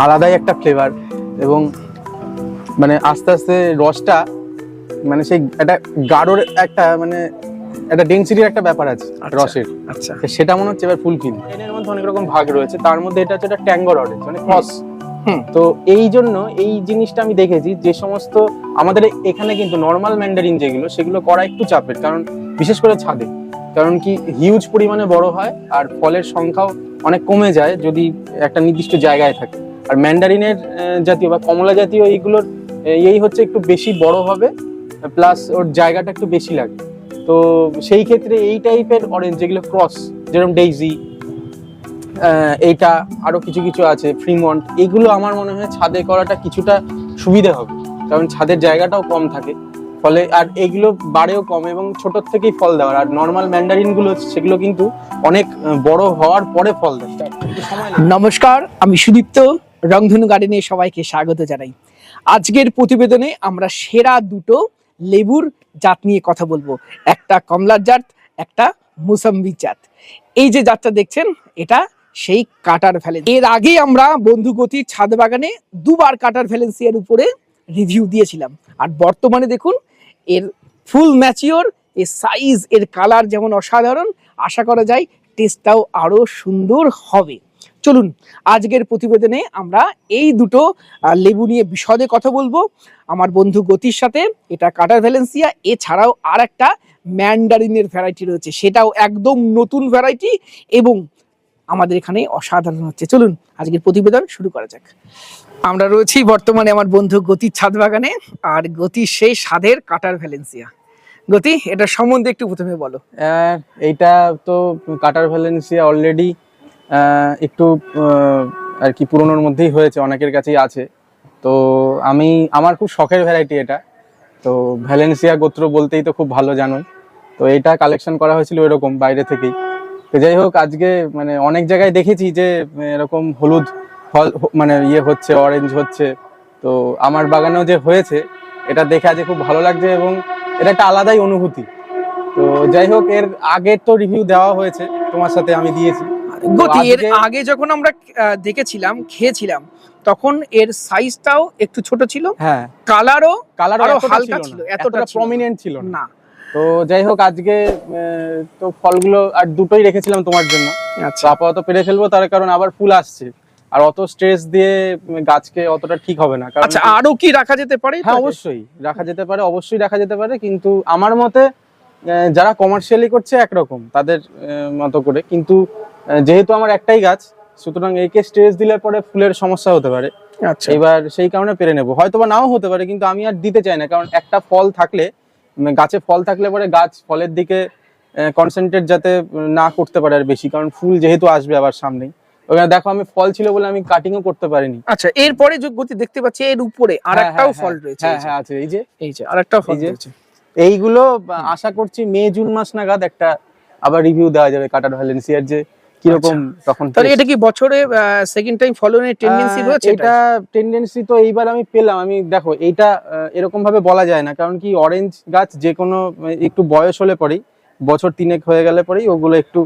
আলাদাই একটা ফ্লেভার এবং মানে আস্তে আস্তে রসটা মানে সেই একটা গাঢ়র একটা মানে একটা ডেন্সিটির একটা ব্যাপার আছে আচ্ছা। রসের। আচ্ছা। সেটা মনে হচ্ছে এবার ফুলফিল এর মধ্যে অনেক রকম ভাগ রয়েছে তার মধ্যে এটা হচ্ছে একটা ট্যাঙ্গর অরেঞ্জ মানে ক্রস হুম। তো এই জন্য এই জিনিসটা আমি দেখেছি যে সমস্ত আমাদের এখানে কিন্তু নর্মাল ম্যান্ডারিন যেগুলো সেগুলো করা একটু চাপের কারণ বিশেষ করে ছাদে। কারণ কি হিউজ পরিমাণে বড় হয় আর ফলের সংখ্যাও অনেক কমে যায় যদি একটা নির্দিষ্ট জায়গায় থাকে। আর ম্যান্ডারিনের জাতীয় বা কমলা জাতীয় এইগুলোর এই হচ্ছে একটু বেশি বড় হবে প্লাস ওর জায়গাটা একটু বেশি লাগে। তো সেই ক্ষেত্রে এই টাইপের অরেঞ্জ যেগুলো ক্রস যেরকম ডেইজি এইটা আরও কিছু কিছু আছে ফ্রিমন্ট এগুলো আমার মনে হয় ছাদে করাটা কিছুটা সুবিধা হবে, কারণ ছাদের জায়গাটাও কম থাকে। ফলে আর এগুলো বাড়েও কম এবং ছোটোর থেকেই ফল দেওয়ার। আর নর্মাল ম্যান্ডারিনগুলো সেগুলো কিন্তু অনেক বড় হওয়ার পরে ফল দেয়। নমস্কার, আমি সুদীপ্ত। রংধনু গার্ডেনে সবাইকে স্বাগত জানাই। আজকের প্রতিবেদনে আমরা সেরা দুটো লেবুর জাত নিয়ে কথা বলব। একটা কমলার জাত, একটা মুসাম্বি জাত। এই যে জাতটা দেখছেন, এটা সেই কাটার ভ্যালেন্স এর আগে আমরা বন্ধু গতির ছাদ বাগানে দুবার কাটার ভ্যালেন্সিয়ার উপরে রিভিউ দিয়েছিলাম। আর বর্তমানে দেখুন, এর ফুল ম্যাচিওর এর সাইজ এর কালার যেমন অসাধারণ, আশা করা যায় টেস্টটাও আরও সুন্দর হবে। চলুন, আজকের প্রতিবেদনে আমরা এই দুটো লেবু নিয়ে বিশদে কথা বলব। আমার বন্ধু গতির সাথে, এটা কাটার ভ্যালেন্সিয়া, এছাড়াও আর একটা ম্যান্ডারিনের ভ্যারাইটি রয়েছে, সেটাও একদম নতুন ভ্যারাইটি এবং আমাদের এখানে অসাধারণ হচ্ছে। চলুন, আজকের প্রতিবেদন শুরু করা যাক। আমরা রয়েছি বর্তমানে আমার বন্ধু গতির ছাদ বাগানে, আর গতির সেই স্বাদের কাটার ভ্যালেন্সিয়া। গতি, এটা সম্বন্ধে একটু প্রথমে বলো। এইটা তো কাটার ভ্যালেন্সিয়া অলরেডি একটু আর কি পুরনোর মধ্যেই হয়েছে, অনেকের কাছেই আছে। তো আমি, আমার খুব শখের ভ্যারাইটি এটা। তো ভ্যালেন্সিয়া গোত্র বলতেই তো খুব ভালো জানোই। তো এটা কালেকশন করা হয়েছিল এরকম, বাইরে থেকেই। তো যাই হোক, আজকে মানে অনেক জায়গায় দেখেছি যে, এরকম হলুদ ফল মানে ইয়ে হচ্ছে অরেঞ্জ হচ্ছে। তো আমার বাগানেও যে হয়েছে, এটা দেখে আজকে খুব ভালো লাগছে এবং এটা একটা আলাদাই অনুভূতি। তো যাই হোক, এর আগের তো রিভিউ দেওয়া হয়েছে, তোমার সাথে আমি দিয়েছি। গতি এর আগে যখন আমরা দেখেছিলাম খেয়েছিলাম তখন এর সাইজটাও একটু ছোট ছিল হ্যাঁ। কালারও কালার আরও এতটা হালকা ছিল এতটা। প্রমিনেন্ট ছিল না। তো যাই হোক আজকে তো ফলগুলো আর দুটোই রেখেছিলাম তোমার জন্য। আচ্ছা। আপাতত পেরে ফেলব তার কারণ আবার ফুল আসছে। আর অত স্ট্রেস দিয়ে গাছকে অতটা ঠিক হবে না কারণ আচ্ছা আরও কি রাখা যেতে পারে? হ্যাঁ অবশ্যই রাখা যেতে পারে অবশ্যই রাখা যেতে পারে কিন্তু আমার মতে যারা কমার্শিয়ালি করছে একরকম তাদের মতো করে। কিন্তু যেহেতু আমার একটাই গাছ সুতরাং একে স্ট্রেস দিলে পরে ফুলের সমস্যা হতে পারে। আচ্ছা। এবার সেই কারণে পেরে নেব। হয়তো বা নাও হতে পারে কিন্তু আমি আর দিতে চাই না কারণ একটা ফল থাকলে গাছে ফল থাকলে পরে গাছ ফলের দিকে কনসেন্ট্রেট যাতে না করতে পারে আর বেশি কারণ ফুল যেহেতু আসবে আবার সামনেই। ওখানে দেখো আমি ফল ছিল বলে আমি কাটিংও করতে পারিনি। আচ্ছা এরপরে যে গতি দেখতে পাচ্ছি এর উপরে হ্যাঁ, আরেকটাও হ্যাঁ, ফল হ্যাঁ, রয়েছে হ্যাঁ হ্যাঁ আছে এই যে। এই যে আরেকটাও ফল রয়েছে। এইগুলো আশা করছি মে জুন মাস নাগাদ একটা আবার রিভিউ দেওয়া যাবে কাটার ভ্যালেন্সিয়ার যে কীরকম তখন আচ্ছা। তাহলে এটা কি বছরে সেকেন্ড টাইম ফলনের টেন্ডেন্সি রয়েছে? এটা টেন্ডেন্সি তো এইবার আমি পেলাম। আমি দেখো এইটা এরকম ভাবে বলা যায় না। কারণ কি অরেঞ্জ গাছ যে কোনো একটু বয়স হলে পরেই বছর তিনেক হয়ে গেলে পরেই ওগুলো একটু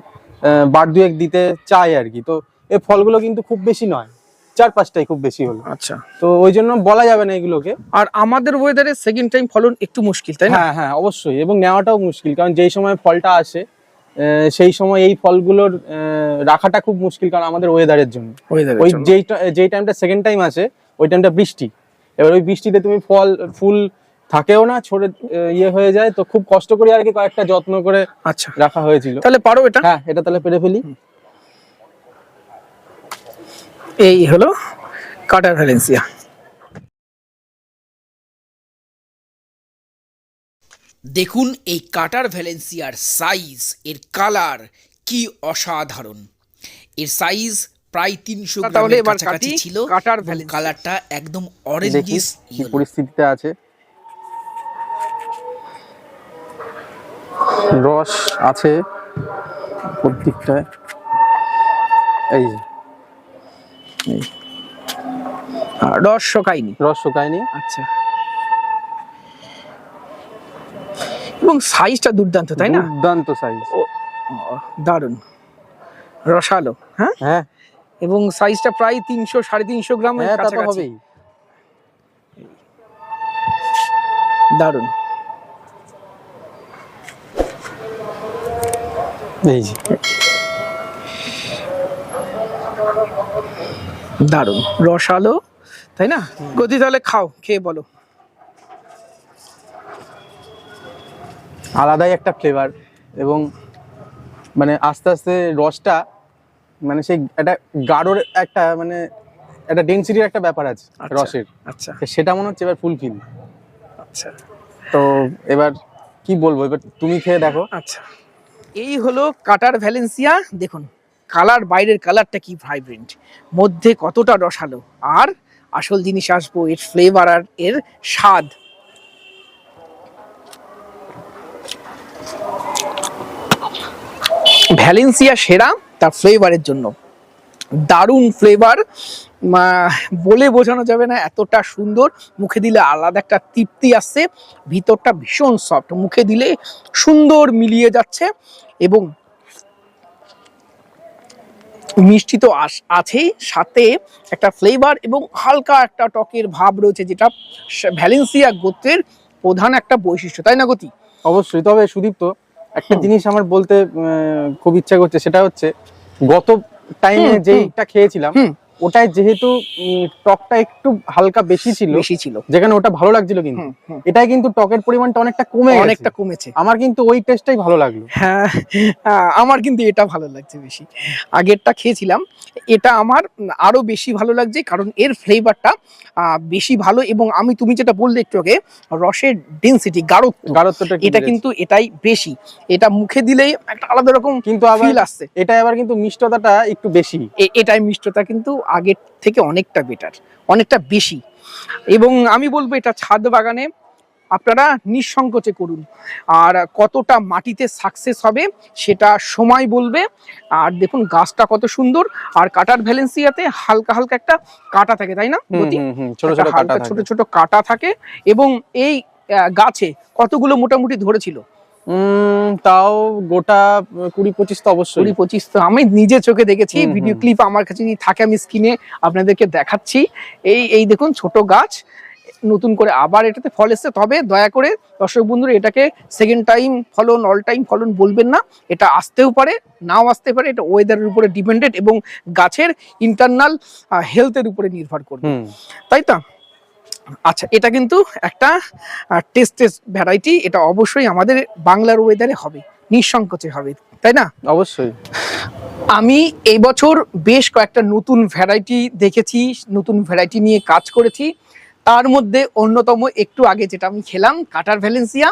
বার দুয়েক দিতে চায় আর কি। তো এই ফলগুলো কিন্তু খুব বেশি নয়। চার পাঁচটাই খুব বেশি হলো। আচ্ছা। তো ওই জন্য বলা যাবে না এগুলোকে। আর আমাদের ওয়েদারে সেকেন্ড টাইম ফলন একটু মুশকিল তাই না? হ্যাঁ হ্যাঁ অবশ্যই। এবং নেওয়াটাও মুশকিল। কারণ যেই সময় ফলটা আসে সেই সময় এই ফলগুলোর রাখাটা খুব মুশকিল কারণ আমাদের ওয়েদারের জন্য। ওই। যেই যেই টাইমটা সেকেন্ড টাইম আছে ওই টাইমটা বৃষ্টি। এবার ওই বৃষ্টিতে তুমি ফল ফুল থাকেও না ছড়ে ইয়ে হয়ে যায় তো খুব কষ্ট করে আর কি কয়েকটা যত্ন করে আচ্ছা। রাখা হয়েছিল। তাহলে পারো এটা? হ্যাঁ এটা তাহলে পেরে ফেলি। এই হলো কাটার ভ্যালেন্সিয়া দেখুন এই কাটার ভ্যালেন্সিয়ার সাইজ এর কালার কি অসাধারণ। এর সাইজ প্রায় তিনশো গ্রামের কাছাকাছি ছিল কাটার কালারটা একদম অরেঞ্জিস কি পরিস্থিতিতে আছে। রস আছে প্রত্যেকটায়। এই রস শোকায়নি। রস শুকায়নি। আচ্ছা। এবং সাইজটা দুর্দান্ত তাই না? দুর্দান্ত সাইজ দারুণ। রসালো হ্যাঁ? হ্যাঁ। এবং সাইজটা প্রায় তিনশো সাড়ে তিনশো গ্রাম হ্যাঁ হবেই। দারুণ এই যে। দারুণ রসালো তাই না? গতি তাহলে খাও খেয়ে বলো। আলাদাই একটা ফ্লেভার এবং মানে আস্তে আস্তে রসটা মানে সেই একটা গাঢ়র একটা মানে একটা ডেন্সিটির একটা ব্যাপার আছে আচ্ছা। রসের। আচ্ছা। সেটা মনে হচ্ছে এবার ফুলফিল আচ্ছা। তো এবার কি বলব? এবার তুমি খেয়ে দেখো। আচ্ছা। এই হলো কাটার ভ্যালেন্সিয়া। দেখুন কালার বাইরের কালারটা কি ভাইব্রেন্ট মধ্যে কতটা রসালো। আর আসল জিনিস আসব এর ফ্লেভার আর এর স্বাদ। ভ্যালেন্সিয়া সেরা তার ফ্লেভারের জন্য। দারুণ ফ্লেভার বলে বোঝানো যাবে না, এতটা সুন্দর। মুখে দিলে আলাদা একটা তৃপ্তি আসছে। ভিতরটা ভীষণ সফট মুখে দিলে সুন্দর মিলিয়ে যাচ্ছে এবং মিষ্টি তো আছেই। সাথে একটা ফ্লেভার এবং হালকা একটা টকের ভাব রয়েছে, যেটা ভ্যালেন্সিয়া গোত্রের প্রধান একটা বৈশিষ্ট্য। তাই না, গতি? অবশ্যই, তবে সুদীপ্ত একটা জিনিস আমার বলতে খুব ইচ্ছা করছে সেটা হচ্ছে গত টাইমে। যেইটা খেয়েছিলাম। ওটায় যেহেতু টকটা একটু হালকা বেশি ছিল বেশি ছিল। যেখানে ওটা ভালো লাগছিল কিন্তু। এটাই কিন্তু টকের পরিমাণটা অনেকটা কমে অনেকটা কমেছে। আমার কিন্তু ওই টেস্টটাই ভালো লাগল। হ্যাঁ আমার কিন্তু এটা ভালো লাগছে বেশি। আগেরটা খেয়েছিলাম। এটা আমার আরও বেশি ভালো লাগছে কারণ এর ফ্লেভারটা বেশি ভালো এবং আমি তুমি যেটা বললে একটু আগে রসের ডেন্সিটি গাঢ়ত্ব গাঢ়ত্বটা এটা কিন্তু এটাই বেশি। এটা মুখে দিলেই একটা আলাদা রকম কিন্তু আবার ফিল আসছে। এটা আবার কিন্তু মিষ্টতাটা একটু বেশি। এটাই মিষ্টতা কিন্তু আগের থেকে অনেকটা বেটার অনেকটা বেশি। এবং আমি বলব এটা ছাদ বাগানে আপনারা নিঃসংকোচে করুন। আর কতটা মাটিতে সাকসেস হবে সেটা সময় বলবে। আর দেখুন গাছটা কত সুন্দর আর কাটার ভ্যালেন্সিয়াতে হালকা হালকা একটা কাটা থাকে তাই না ছোট ছোট হালকা কাটা ছোট থাকে। ছোট কাটা থাকে। এবং এই গাছে কতগুলো মোটামুটি ধরেছিল? তাও গোটা কুড়ি পঁচিশ তো অবশ্যই। কুড়ি পঁচিশ তো আমি নিজে চোখে দেখেছি ভিডিও ক্লিপ আমার কাছে থাকে আমি স্ক্রিনে আপনাদেরকে দেখাচ্ছি। এই এই দেখুন ছোট গাছ নতুন করে আবার এটাতে ফল এসছে তবে দয়া করে দর্শক বন্ধুরা এটাকে সেকেন্ড টাইম ফলন অল টাইম ফলন বলবেন না এটা আসতেও পারে নাও আসতে পারে এটা ওয়েদারের উপরে ডিপেন্ডেন্ট এবং গাছের ইন্টারনাল হেলথের উপরে নির্ভর করবে। তাই তো? আচ্ছা এটা কিন্তু একটা টেস্টেস ভ্যারাইটি এটা অবশ্যই আমাদের বাংলার ওয়েদারে হবে নিঃসংকোচে হবে তাই না? অবশ্যই। আমি এই বছর বেশ কয়েকটা নতুন ভ্যারাইটি দেখেছি নতুন ভ্যারাইটি নিয়ে কাজ করেছি। তার মধ্যে অন্যতম একটু আগে যেটা আমি খেলাম কাটার ভ্যালেন্সিয়া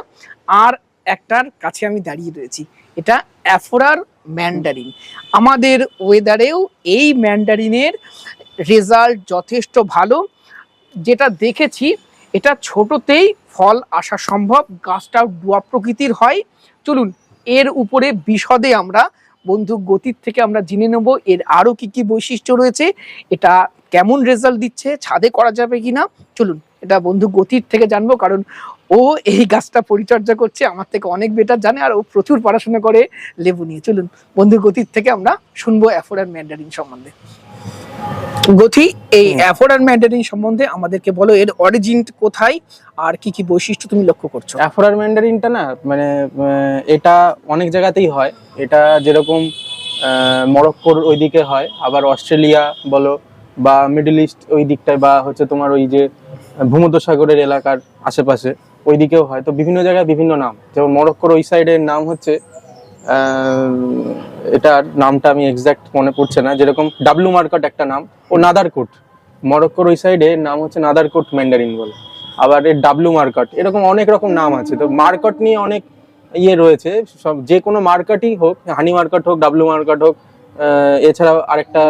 আর একটার কাছে আমি দাঁড়িয়ে রয়েছি। এটা অ্যাফোরার ম্যান্ডারিন আমাদের ওয়েদারেও এই ম্যান্ডারিনের রেজাল্ট যথেষ্ট ভালো। যেটা দেখেছি, এটা ছোটতেই ফল আসা সম্ভব গাছটাও ডুয়া প্রকৃতির হয়। চলুন, এর উপরে বিশদে আমরা বন্ধু গতির থেকে আমরা জেনে নেব, এর আরও কি কি বৈশিষ্ট্য রয়েছে, এটা কেমন রেজাল্ট দিচ্ছে, ছাদে করা যাবে কিনা। চলুন, এটা বন্ধু গতির থেকে জানব, কারণ ও এই গাছটা পরিচর্যা করছে, আমার থেকে অনেক বেটার জানে, আর ও প্রচুর পড়াশোনা করে লেবু নিয়ে। চলুন, বন্ধু গতির থেকে আমরা শুনব অ্যাফোরার ম্যান্ডারিন সম্বন্ধে। গতি এই হুম। অ্যাফোরার ম্যান্ডারিন সম্বন্ধে আমাদেরকে বলো এর অরিজিন কোথায় আর কি কি বৈশিষ্ট্য তুমি লক্ষ্য করছ? অ্যাফোরার ম্যান্ডারিনটা না মানে এটা অনেক জায়গাতেই হয়। এটা যেরকম মরক্কোর ওইদিকে হয় আবার অস্ট্রেলিয়া বলো বা মিডল ইস্ট ওই দিকটায় বা হচ্ছে তোমার ওই যে ভূমধ্যসাগরের এলাকার আশেপাশে ওই দিকেও হয়। তো বিভিন্ন জায়গায় বিভিন্ন নাম। যেমন মরক্কোর ওই সাইডের নাম হচ্ছে এটার নামটা আমি এক্সাক্ট মনে পড়ছে না। যেরকম ডাবলু মার্কট একটা নাম, ও নাদারকোট মরক্কোর ওই সাইডে নাম হচ্ছে নাদারকোট ম্যান্ডারিন বলে। আবার এর ডাবলু মার্কট এরকম অনেক রকম নাম আছে। তো মার্কট নিয়ে অনেক ইয়ে রয়েছে, সব যে কোনো মার্কেটই হোক হানি মার্কেট হোক ডাবলু মার্কেট হোক এছাড়াও আরেকটা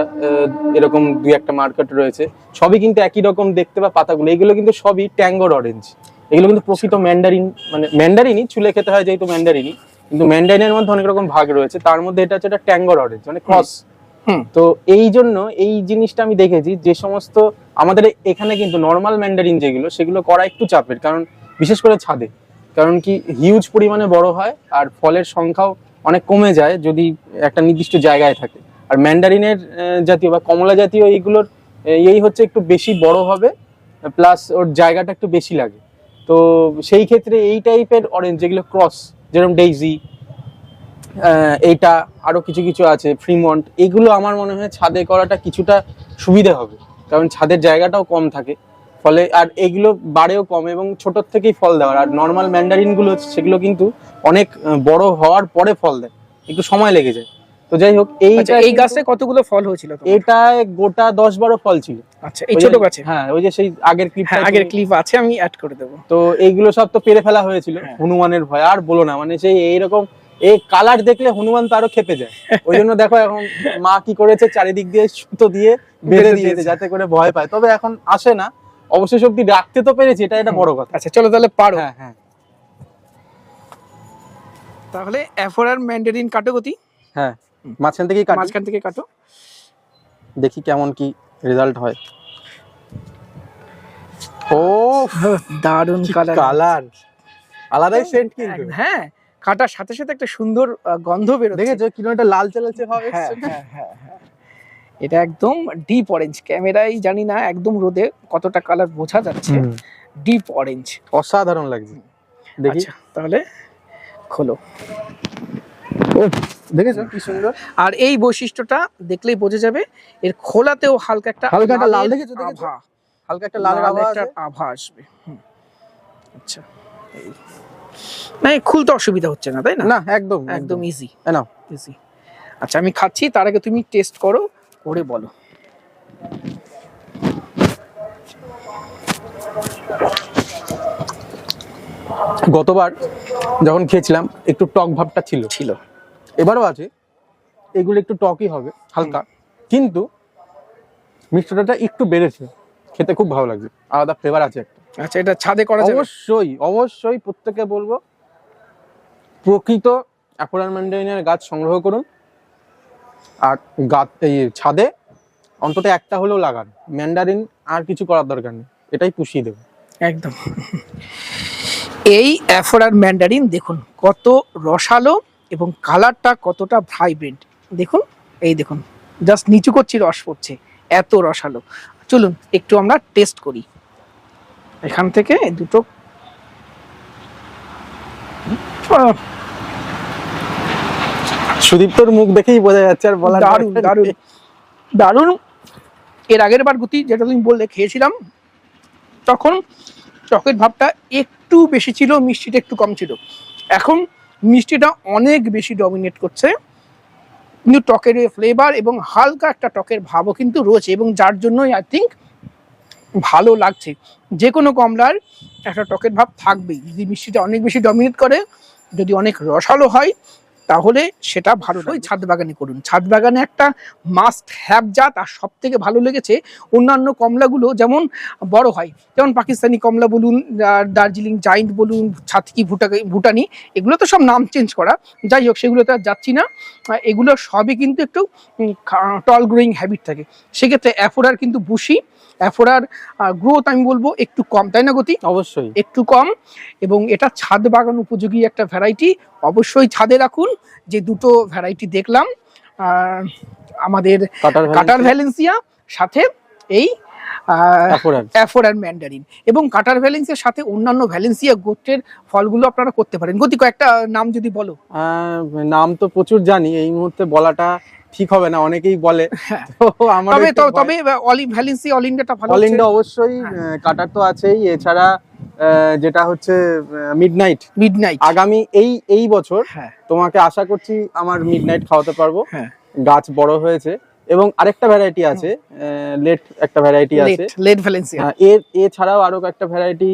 এরকম দুই একটা মার্কেট রয়েছে। সবই কিন্তু একই রকম দেখতে বা পাতাগুলো। এগুলো কিন্তু সবই ট্যাঙ্গোর অরেঞ্জ এগুলো কিন্তু প্রকৃত ম্যান্ডারিন মানে ম্যান্ডারিনই চুলে খেতে হয় যেহেতু ম্যান্ডারিনই কিন্তু ম্যান্ডারিনের মধ্যে অনেক রকম ভাগ রয়েছে। তার মধ্যে এটা হচ্ছে একটা ট্যাঙ্গোর অরেঞ্জ মানে ক্রস। তো এই জন্য এই জিনিসটা আমি দেখেছি যে সমস্ত আমাদের এখানে কিন্তু নর্মাল ম্যান্ডারিন যেগুলো সেগুলো করা একটু চাপের। কারণ বিশেষ করে ছাদে। কারণ কি হিউজ পরিমাণে বড় হয় আর ফলের সংখ্যাও অনেক কমে যায় যদি একটা নির্দিষ্ট জায়গায় থাকে। আর ম্যান্ডারিনের জাতীয় বা কমলা জাতীয় এইগুলোর এই হচ্ছে একটু বেশি বড় হবে প্লাস ওর জায়গাটা একটু বেশি লাগে। তো সেই ক্ষেত্রে এই টাইপের অরেঞ্জ যেগুলো ক্রস যেরকম ডেইজি এইটা আরও কিছু কিছু আছে ফ্রিমন্ট এগুলো আমার মনে হয় ছাদে করাটা কিছুটা সুবিধা হবে। কারণ ছাদের জায়গাটাও কম থাকে, ফলে আর এগুলো বাড়েও কম এবং ছোটোর থেকেই ফল দেওয়ার। আর নর্মাল ম্যান্ডারিনগুলো সেগুলো কিন্তু অনেক বড় হওয়ার পরে ফল দেয়, একটু সময় লেগে যায়। তো যাই হোক এই আচ্ছা এই গাছটায় কতগুলো ফল হয়েছিল? এটায় গোটা দশ বারো ফল ছিল। আচ্ছা এই ছোট গাছে? হ্যাঁ ওই যে সেই আগের ক্লিপ হ্যাঁ আগের ক্লিপ আছে আমি অ্যাড করে দেবো। তো এইগুলো সব তো পেরে ফেলা হয়েছিল হ্যাঁ। হনুমানের ভয় আর বলো না মানে সেই এইরকম এই কালার দেখলে হনুমান তো আরও খেপে যায়। ওই জন্য দেখো এখন মা কি করেছে চারিদিক দিয়ে সুতো দিয়ে বেঁধে বেঁধে দিয়েছে। যাতে করে ভয় পায়। তবে এখন আসে না অবশেষ অব্দি রাখতে তো পেরেছি এটা এটা বড় কথা। আচ্ছা চলো তাহলে পারো। হ্যাঁ হ্যাঁ। তাহলে অ্যাফোরার ম্যান্ডারিন কাটো গতি হ্যাঁ। মাঝখান থেকেই কাটি। মাঝখান থেকে কাটো। দেখি কেমন কি রেজাল্ট হয়। ও দারুণ কালার কালার আলাদাই সেন্ট কিন্তু। হ্যাঁ কাটার সাথে সাথে একটা সুন্দর গন্ধ বেরোচ্ছে। দেখেছ কিলোমিটার লালচে লালচে এসছে? হ্যাঁ হ্যাঁ হ্যাঁ। এটা একদম ডিপ অরেঞ্জ ক্যামেরাই জানি না একদম রোদে কতটা কালার বোঝা যাচ্ছে। ডিপ অরেঞ্জ অসাধারণ লাগছে। দেখি। আচ্ছা তাহলে খোলো। দেখেছ কি সুন্দর? আর এই বৈশিষ্ট্যটা দেখলেই বোঝা যাবে এর খোলাতেও হালকা একটা হালকা একটা লাল দেখেছ? আভা হালকা একটা লাল একটা আভা আসবে আচ্ছা না এই খুলতে অসুবিধা হচ্ছে না তাই না? না একদম একদম। ইজি নাও। ইজি আচ্ছা আমি খাচ্ছি তার আগে তুমি টেস্ট করো করে বলো। গতবার যখন খেয়েছিলাম একটু টক ভাবটা ছিল। ছিল। এবারও আছে। এগুলো একটু টকই হবে হালকা। কিন্তু মিষ্টতাটা একটু বেড়েছে। খেতে খুব ভালো লাগছে। আলাদা ফ্লেভার আছে একটা। আচ্ছা এটা ছাদে করা অবশ্যই অবশ্যই প্রত্যেককে বলব প্রকৃত অ্যাপোলার ম্যান্ডারিনের গাছ সংগ্রহ করুন। আর গাছ এই ছাদে অন্তত একটা হলেও লাগান। ম্যান্ডারিন আর কিছু করার দরকার নেই। এটাই পুষিয়ে দেবো। একদম। এই অ্যাফোরার ম্যান্ডারিন দেখুন কত রসালো এবং কালারটা কতটা ভাইব্রেন্ট দেখুন এই দেখুন জাস্ট নিচু করছি রস পড়ছে এত রসালো। চলুন একটু আমরা টেস্ট করি। এখান থেকে দুটো। সুদীপ্তর মুখ দেখেই বোঝা যাচ্ছে আর বলার দারুণ দারুণ দারুণ। এর আগের বার গুতি যেটা তুমি বললে খেয়েছিলাম তখন টকের ভাবটা একটু বেশি ছিল মিষ্টিটা একটু কম ছিল। এখন মিষ্টিটা অনেক বেশি ডমিনেট করছে। কিন্তু টকের ফ্লেভার এবং হালকা একটা টকের ভাবও কিন্তু রয়েছে এবং যার জন্যই আই থিঙ্ক ভালো লাগছে। যে কোনো কমলার একটা টকের ভাব থাকবেই। যদি মিষ্টিটা অনেক বেশি ডমিনেট করে, যদি অনেক রসালো হয় তাহলে সেটা ভালো ওই ছাদ বাগানে করুন। ছাদ বাগানে একটা মাস্ট হ্যাভ জাত আর সব থেকে ভালো লেগেছে অন্যান্য কমলাগুলো যেমন বড় হয় যেমন পাকিস্তানি কমলা বলুন দার্জিলিং জাইন্ট বলুন ছাতকি ভুটা ভুটানি এগুলো তো সব নাম চেঞ্জ করা। যাই হোক সেগুলোতে আর যাচ্ছি না। এগুলো সবই কিন্তু একটু টল গ্রোয়িং হ্যাবিট থাকে। সেক্ষেত্রে অ্যাফোরার কিন্তু বুশি। অ্যাফোরার গ্রোথ আমি বলব একটু কম তাই না গতি? অবশ্যই। একটু কম। এবং এটা ছাদ বাগান উপযোগী একটা ভ্যারাইটি অবশ্যই ছাদে রাখুন। যে দুটো ভ্যারাইটি দেখলাম আমাদের কাটার ভ্যালেন্সিয়া সাথে এই ম্যান্ডারিন এবং কাটার ভ্যালেন্সিয়ার সাথে অন্যান্য ভ্যালেন্সিয়া গোত্রের ফলগুলো আপনারা করতে পারেন। গতি কয়েকটা নাম যদি বলো। নাম তো প্রচুর জানি এই মুহূর্তে বলাটা ঠিক হবে না অনেকেই বলে। হ্যাঁ। তবে তবে অলি ভ্যালেন্সিয়া অল ইন্ডিয়াটা ভালো অল ইন্ডিয়া অবশ্যই হ্যাঁ। কাটার তো আছেই এছাড়া যেটা হচ্ছে মিডনাইট মিডনাইট আগামী এই এই বছর হ্যাঁ। তোমাকে আশা করছি আমার মিডনাইট খাওয়াতে পারব। হ্যাঁ। গাছ বড় হয়েছে এবং আরেকটা ভ্যারাইটি আছে লেট একটা ভ্যারাইটি আছে। লেট ভ্যালেন্সিয়া এর এছাড়াও আরও একটা ভ্যারাইটি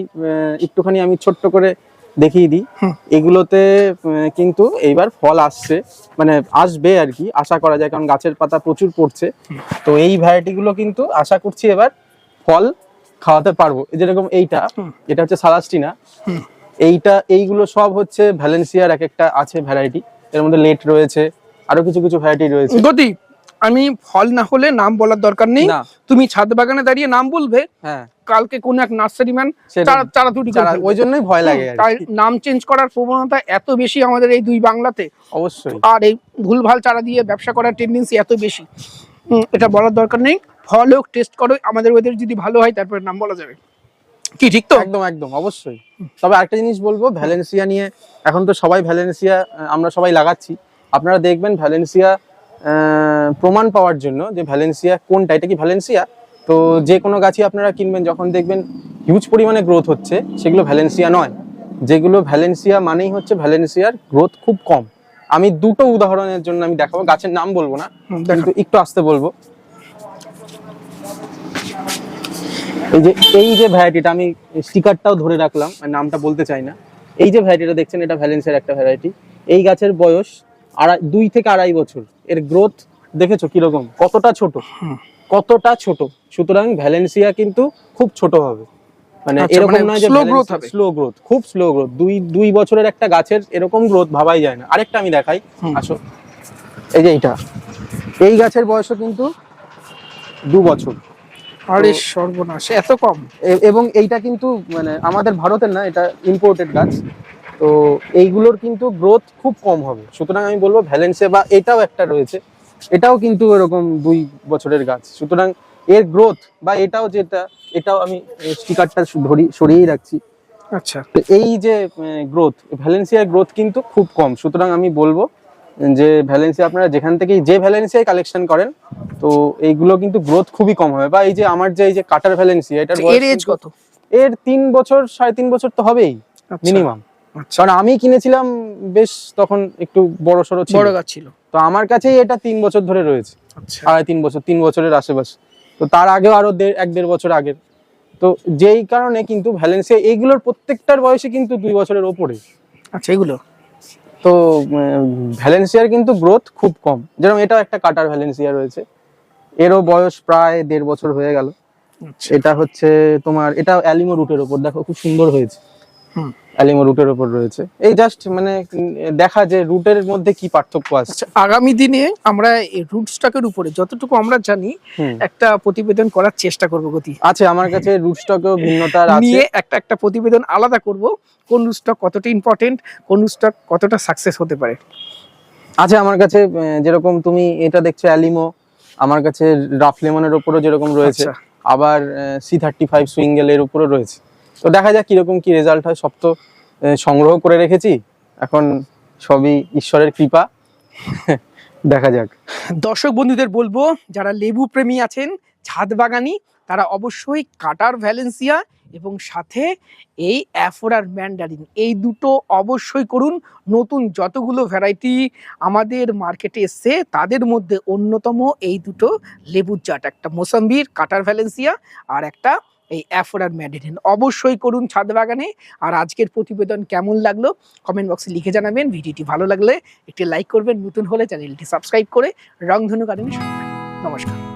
একটুখানি আমি ছোট্ট করে দেখিয়ে দিই। এগুলোতে কিন্তু এইবার ফল আসছে মানে আসবে আর কি আশা করা যায় কারণ গাছের পাতা প্রচুর পড়ছে। তো এই ভ্যারাইটি গুলো কিন্তু আশা করছি এবার ফল খাওয়াতে পারব। যেরকম এইটা এটা হচ্ছে সালাস্টিনা। এইটা এইগুলো সব হচ্ছে ভ্যালেন্সিয়ার এক একটা আছে ভ্যারাইটি এর মধ্যে লেট রয়েছে আরও কিছু কিছু ভ্যারাইটি রয়েছে। গতি আমি ফল না হলে নাম বলার দরকার নেই। তুমি ছাদ বাগানে দাঁড়িয়ে নাম বলবে। হ্যাঁ। কালকে কোন এক নার্সারি ম্যান চারা ফেলবে। ওই জন্যই ভয় লাগে তাই নাম চেঞ্জ করার প্রবণতা এত বেশি আমাদের এই দুই বাংলাতে। অবশ্যই। আর এই ভুলভাল চারা দিয়ে ব্যবসা করার টেন্ডেন্সি এত বেশি। এটা বলার দরকার নেই। ফল হোক টেস্ট করো আমাদের ওদের যদি ভালো হয় তারপরে নাম বলা যাবে। কি ঠিক তো? একদম একদম অবশ্যই। তবে আরেকটা জিনিস বলব ভ্যালেন্সিয়া নিয়ে এখন তো সবাই ভ্যালেন্সিয়া আমরা সবাই লাগাচ্ছি। আপনারা দেখবেন ভ্যালেন্সিয়া প্রমাণ পাওয়ার জন্য যে ভ্যালেন্সিয়া কোনটা এটা কি ভ্যালেন্সিয়া তো যে কোনো গাছই আপনারা কিনবেন যখন দেখবেন হিউজ পরিমাণে গ্রোথ হচ্ছে সেগুলো ভ্যালেন্সিয়া নয়। যেগুলো ভ্যালেন্সিয়া মানেই হচ্ছে ভ্যালেন্সিয়ার গ্রোথ খুব কম। আমি দুটো উদাহরণের জন্য আমি দেখাবো গাছের নাম বলব না কিন্তু একটু আসতে বলব। এই যে এই যে ভ্যারাইটিটা আমি স্টিকারটাও ধরে রাখলাম নামটা বলতে চাই না। এই যে ভ্যারাইটিটা দেখছেন এটা ভ্যালেন্সের একটা ভ্যারাইটি এই গাছের বয়স আড়াই দুই থেকে আড়াই বছর। এর গ্রোথ দেখেছ কীরকম? কতটা ছোট? কতটা ছোট? সুতরাং ভ্যালেন্সিয়া কিন্তু খুব ছোট হবে। মানে আচ্ছা, এরকম মানে নয় যে হবে। স্লো গ্রোথ খুব স্লো গ্রোথ দুই দুই বছরের একটা গাছের এরকম গ্রোথ ভাবাই যায় না। আরেকটা আমি দেখাই। আসো। এই যে এইটা। এই গাছের বয়সও কিন্তু দু বছর। আরে সর্বনাশ এত কম? এবং এইটা কিন্তু মানে আমাদের ভারতের না এটা ইম্পোর্টেড গাছ। তো এইগুলোর কিন্তু গ্রোথ খুব কম হবে। সুতরাং আমি বলব ভ্যালেন্সে বা এটাও একটা রয়েছে। এটাও কিন্তু এরকম দুই বছরের গাছ। সুতরাং এর গ্রোথ বা এটাও যেটা এটাও আমি স্টিকারটা ধরি সরিয়েই রাখছি। আচ্ছা। তো এই যে গ্রোথ ভ্যালেন্সিয়ার গ্রোথ কিন্তু খুব কম। সুতরাং আমি বলব যে ভ্যালেন্সিয়া আপনারা যেখান থেকেই যে ভ্যালেন্সিয়াই কালেকশন করেন তো এইগুলো কিন্তু গ্রোথ খুবই কম হবে। বা এই যে আমার যে এই যে কাটার ভ্যালেন্সিয়া এটার আচ্ছা, এর এজ কত? এর তিন বছর সাড়ে তিন বছর তো হবেই আচ্ছা, মিনিমাম আচ্ছা, কারণ আমি কিনেছিলাম বেশ তখন একটু বড় সড়ো ছিল। বড় গাছ ছিল। তো আমার কাছেই এটা তিন বছর ধরে রয়েছে। আচ্ছা। আড়াই তিন বছর তিন বছরের আশেপাশে। তো তার আগেও আরও এক দেড় বছর আগের। তো যেই কারণে কিন্তু ভ্যালেন্সিয়া এইগুলোর প্রত্যেকটার বয়সে কিন্তু দুই বছরের ওপরে। আচ্ছা এগুলো? তো ভ্যালেন্সিয়ার কিন্তু গ্রোথ খুব কম। যেরকম এটাও একটা কাটার ভ্যালেন্সিয়া রয়েছে। এরও বয়স প্রায় দেড় বছর হয়ে গেল। আচ্ছা। এটা হচ্ছে তোমার এটা অ্যালিমো রুটের ওপর। দেখো খুব সুন্দর হয়েছে। হুম। অ্যালিমো রুটের ওপর রয়েছে। এই জাস্ট মানে দেখা যে রুটের মধ্যে কি পার্থক্য আছে। আচ্ছা আগামী দিনে আমরা রুট স্টকের উপরে যতটুকু আমরা জানি একটা প্রতিবেদন করার চেষ্টা করব গতি। আছে আমার কাছে রুট স্টকেও ভিন্নতার আছে। নিয়ে একটা একটা প্রতিবেদন আলাদা করব কোন স্টক কতটা ইম্পর্টেন্ট কোন স্টক কতটা সাকসেস হতে পারে। আছে আমার কাছে যেরকম তুমি এটা দেখছ অ্যালিমো আমার কাছে রাফ লেমনের ওপরও যেরকম রয়েছে আচ্ছা। আবার সি থার্টি ফাইভ সুইঙ্গেল এর উপরও রয়েছে। তো দেখা যাক কীরকম কি রেজাল্ট হয়। সব তো সংগ্রহ করে রেখেছি। এখন সবই ঈশ্বরের কৃপা। দেখা যাক। দর্শক বন্ধুদের বলব, যারা লেবু প্রেমী আছেন, ছাদ বাগানি, তারা অবশ্যই কাটার ভ্যালেন্সিয়া এবং সাথে এই অ্যাফোরার ম্যান্ডারিন। এই দুটো অবশ্যই করুন। নতুন যতগুলো ভ্যারাইটি আমাদের মার্কেটে এসছে, তাদের মধ্যে অন্যতম এই দুটো লেবুর জাত একটা মোসাম্বির, কাটার ভ্যালেন্সিয়া, আর একটা এই অ্যাফোরার ম্যান্ডারিন অবশ্যই করুন ছাদ বাগানে আর আজকের প্রতিবেদন কেমন লাগল কমেন্ট বক্সে লিখে জানাবেন। ভিডিওটি ভালো লাগলে একটি লাইক করবেন। নতুন হলে চ্যানেলটি সাবস্ক্রাইব করে রংধনু ধনু সঙ্গে নমস্কার।